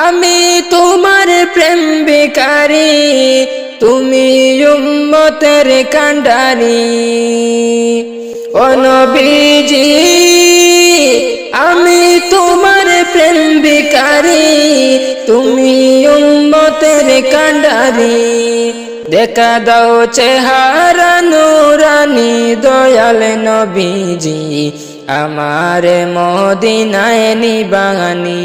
আমি তোমার প্রেম বেকারি তুমি উম্মতের কান্ডারি ও নবীজি, আমি তোমার প্রেম বেকারি তুমি উম্মতের কান্ডারি দেখা দাও চেহারা নুরানি দয়াল নবীজি, আমার মদিনায় নিবানি।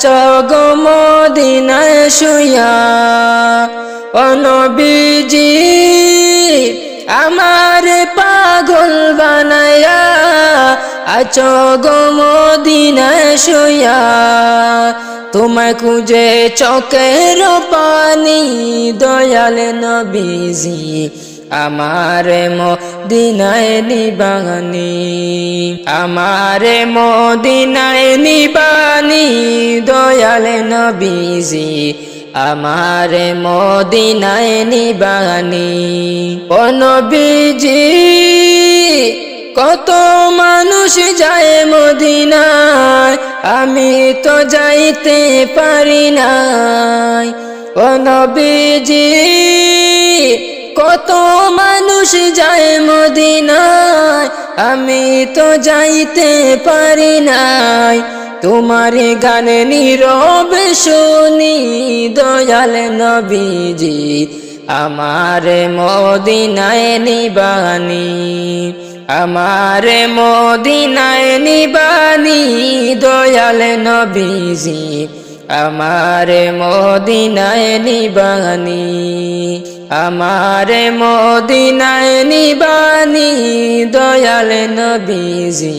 আচ গো মদিনায় শুয়া ও নবীজি, আমার পাগল বানায়া আচ গো মদিনায় শুয়া তোমায় খুঁজে চোখের পানি, দয়াল নবীজি, আমার মদিনায় নিবানি, আমার মদিনায় নিবানি দয়াল নবীজি, আমার মদিনায় নিবানি। ও নবীজি, কত মানুষ যায় মদিনায়, আমি তো যাইতে পারি নাই। ও নবীজি, কত মানুষ যায় মদিনায়, আমি তো যাইতে পারি নাই। তোমার গান নীরব শুনি দয়াল নবীজি, আমার মদিনায় নিবানি, আমার মদিনায় নিবানি দয়াল নবীজি, আমার মদিনায় নিবানি, আমার মদিনায় নিবানি দয়াল নবীজি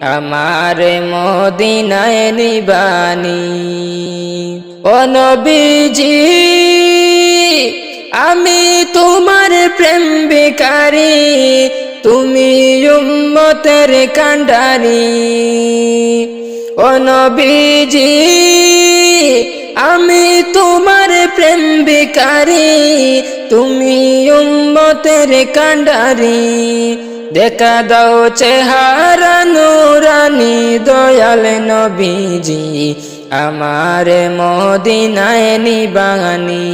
আমার মদিনায় নিবানি। ও নবীজি, আমি তোমার প্রেম বেকারি তুমি উম্মতের কান্ডারি। ও নবীজি, আমি তোমার প্রেম বেকারি তুমি উম্মতের কান্ডারি। দেখা দাও চেহারা নুরানি দয়াল নবীজি, আমার মদিনায় নিবানি,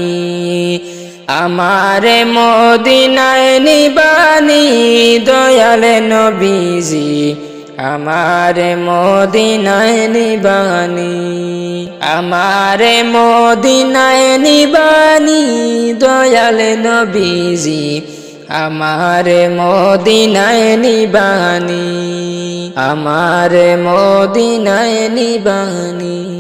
আমার মদিনায় নিবানি দয়াল নবীজি, আমার মদিনায় নিবানি, আমার মদিনায় নিবানি দয়াল নবীজি আমার মদিনায় নিবানি আমার মদিনায় নিবানি।